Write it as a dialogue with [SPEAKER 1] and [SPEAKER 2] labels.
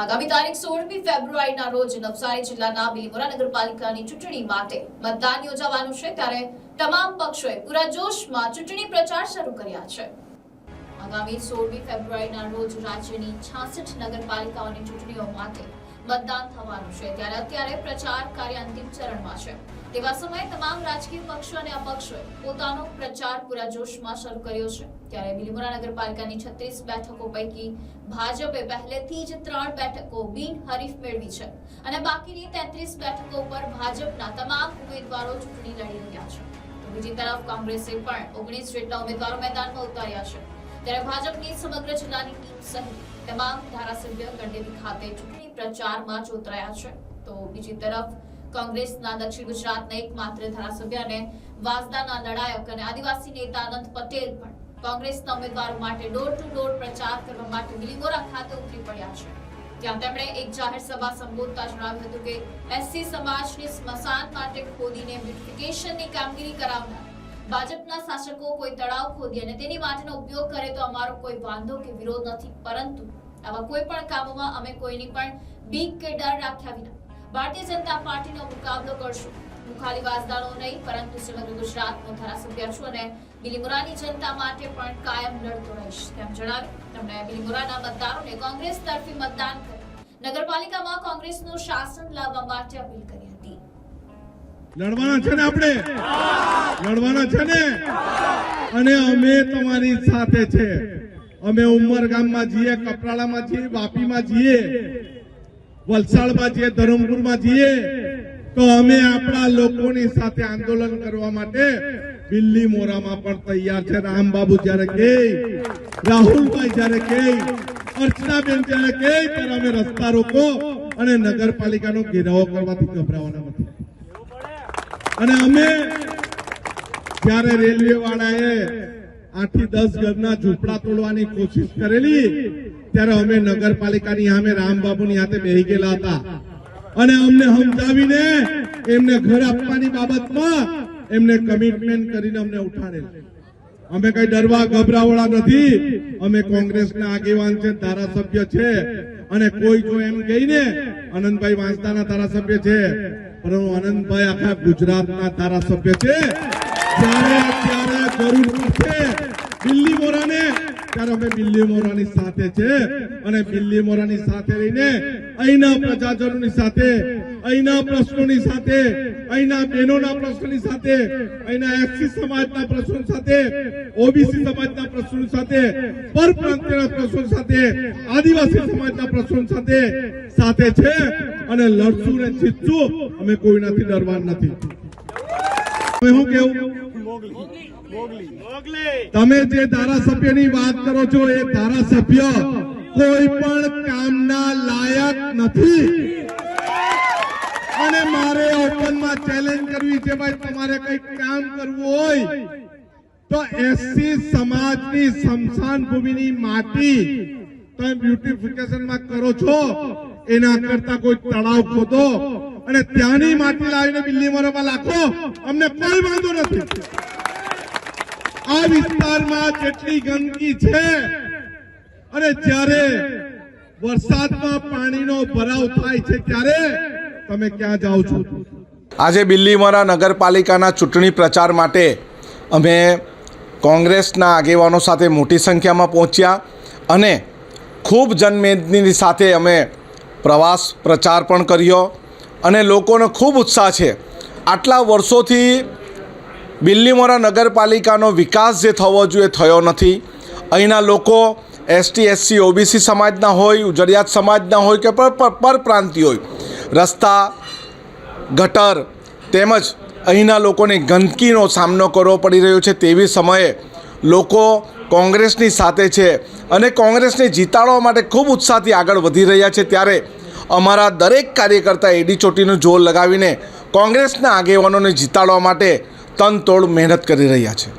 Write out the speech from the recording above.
[SPEAKER 1] આગામી તારીખ સોળમી ફેબ્રુઆરીના રોજ નવસારી જિલ્લાના બિલીમોરા નગરપાલિકાની ચૂંટણી માટે મતદાન યોજાવાનું છે. ત્યારે તમામ પક્ષોએ પૂરા જોશમાં ચૂંટણી પ્રચાર શરૂ કર્યા છે. આગામી સોળમી ફેબ્રુઆરીના રોજ રાજ્યની છાસઠ નગરપાલિકાઓની ચૂંટણીઓ માટે મતદાન થવાનું છે. ત્યારે અત્યારે પ્રચાર કાર્ય અંતિમ ચરણમાં છે. તેવા સમયે તમામ રાજકીય પક્ષો અને અપક્ષોએ પોતાનો પ્રચાર પૂરા જોશમાં શરૂ કર્યો છે. ત્યારે બિલીમોરા નગરપાલિકાની છત્રીસ બેઠકો પૈકી ભાજપે પહેલેથી જ ત્રણ બેઠકો બિનહરીફ મેળવી છે અને બાકીની તેત્રીસ બેઠકો પર ભાજપના તમામ ઉમેદવારો ચૂંટણી લડી રહ્યા છે. બીજી તરફ કોંગ્રેસે પણ ઓગણીસ જેટલા ઉમેદવારો મેદાનમાં ઉતાર્યા છે. ત્યારે ભાજપની સમગ્ર જિલ્લાની ટીમ સહિત તમામ ધારાસભ્ય ગંડેરી ખાતે ચૂંટણી પ્રચારમાં જોતરાયા છે. તો બીજી તરફ કોંગ્રેસના દક્ષિણ ગુજરાતના એકમાત્ર ધારાસભ્ય અને વાસદાના લડાયક અને આદિવાસી નેતા અનંત પટેલ પણ કોંગ્રેસના ઉમેદવારો માટે ડોર ટુ ડોર પ્રચાર કરવા માટે બિલીમોરા ખાતે ઉતરી પડ્યા છે. ત્યાં તેમણે એક જાહેર સભા સંબોધતા જણાવ્યું હતું કે એસસી સમાજની સ્મશાન માટે ખોદીને બ્યુટિફિકેશનની કામગીરી કરાવનાર ભાજપના શાસકો કોઈ તળાવ ખોદી અને તેની માટીનો ઉપયોગ કરે તો અમારો કોઈ વાંધો કે વિરોધ નથી. પરંતુ આવા કોઈ પણ કામોમાં અમે કોઈની પણ બીક કે ડર રાખ્યા વિના ભારતીય જનતા પાર્ટીનો મુકાબલો કરશું. હું ખાલી વાસદાનો નહીં, પરંતુ સમગ્ર ગુજરાતનો ધારાસભ્ય છું અને બિલીમોરાની જનતા માટે પણ કાયમ લડતો રહીશ. તેમ જણાવ્યું તેમણે બિલીમોરાના મતદારોને કોંગ્રેસ તરફી મતદાન કરી નગરપાલિકામાં કોંગ્રેસનું શાસન લાવવા માટે અપીલ કરી
[SPEAKER 2] લડવાના છે ને આપણે? લડવાના છે ને? અને અમે તમારી સાથે છે. અમે ઉમરગામમાં જઈએ કપરાડામાં જઈએ વાપીમાં જઈએ વલસાડમાં જઈએ ધરમપુરમાં જઈએ તો અમે આપણા લોકોની સાથે આંદોલન કરવા માટે બિલ્લી મોરામાં પણ તૈયાર છે. રામબાબુ જ્યારે કે રાહુલભાઈ જ્યારે કે અર્ચનાબેન જ્યારે કે ત્યારે અમે રસ્તા રોકો અને નગરપાલિકાનો ઘેરાવો કરવાથી ગભરાવાના નથી. અને અમે જ્યારે રેલવે વાળાએ આઠથી દસ ઘરના ઝૂંપડા તોડવાની કોશિશ કરેલી, ત્યારે અમે નગરપાલિકાની સામે રામબાબુની હાથે બેહી ગયેલા હતા. અને અમને સમજાવીને એમને ઘર આપવાની બાબતમાં એમને કમિટમેન્ટ કરીને અમને ઉઠાડેલ. અમે કઈ ડરવા ગભરાવાળા નથી. અમે કોંગ્રેસના આગેવાન છે, ધારાસભ્ય છે. અને કોઈ જો એમ કહીને આનંદભાઈ વાંસદાના ધારાસભ્ય છે પરંતુ આનંદભાઈ આખા ગુજરાતના ધારાસભ્ય છે. જ્યારે ત્યારે જરૂર પડશે દિલ્હી મોરાને, ત્યારે અમે દિલ્હી મોરાની સાથે છે. અને દિલ્હી મોરાની સાથે રહીને અહીંના પ્રજાજનોની સાથે અહીંના પ્રશ્નોની સાથે, અહીંના બહેનોના પ્રશ્નોની સાથે, અહીંના એસસી સમાજના પ્રશ્નો સાથે, ઓબીસી સમાજના પ્રશ્નો સાથે, પરપ્રાંતીયના પ્રશ્નો સાથે, આદિવાસી સમાજના પ્રશ્નો સાથે સાથે છે અને લડશું ને જીતશું, અમે કોઈનાથી ડરવા નથી. હું કેવું? તમે જે ધારાસભ્યની વાત કરો છો, એ ધારાસભ્ય કોઈ પણ કામના લાયક નથી. ઓપનમાં ચેલેન્જ કરવી છે ભાઈ, તમારે કઈ કામ કરવું હોય, તો એસસી સમાજની સ્મશાન ભૂમિની માટી તમે બ્યુટિફિકેશનમાં કરો છો, એના કરતા કોઈ તળાવ ખોદો અને ત્યાંની માટી લાવીને બિલ્લીમોરામાં લાખો, અમને કોઈ વાંધો નથી. આ વિસ્તારમાં જેટલી ગંદકી છે, અને જ્યારે વરસાદમાં પાણીનો ભરાવ થાય છે, ત્યારે તમે ક્યાં જાઓ છો?
[SPEAKER 3] આજે બિલ્લીમોરા નગરપાલિકાના ચૂંટણી પ્રચાર માટે અમે કોંગ્રેસના આગેવાનો સાથે મોટી સંખ્યામાં પહોંચ્યા અને ખૂબ જનમેદની સાથે અમે પ્રવાસ પ્રચાર પણ કર્યો અને લોકોનો ખૂબ ઉત્સાહ છે. આટલા વર્ષોથી બિલ્લીમોરા નગરપાલિકાનો વિકાસ જે થવો જોઈએ થયો નથી. અહીંના લોકો એસટી, એસસી, ઓબીસી સમાજના હોય, ઉજરિયાત સમાજના હોય કે પર, પર- પરપ્રાંતિ હોય, રસ્તા ગટર તેમજ અહીંના લોકોને ગંદકીનો સામનો કરવો પડી રહ્યો છે તેવી સમયે લોકો કોંગ્રેસની સાથે છે અને કોંગ્રેસને જીતાડવા માટે ખૂબ ઉત્સાહથી આગળ વધી રહ્યા છે ત્યારે અમારા દરેક કાર્યકર્તા એડી ચોટીનું જોર લગાવીને કોંગ્રેસના આગેવાનોને જીતાડવા માટે તનતોડ મહેનત કરી રહ્યા છે.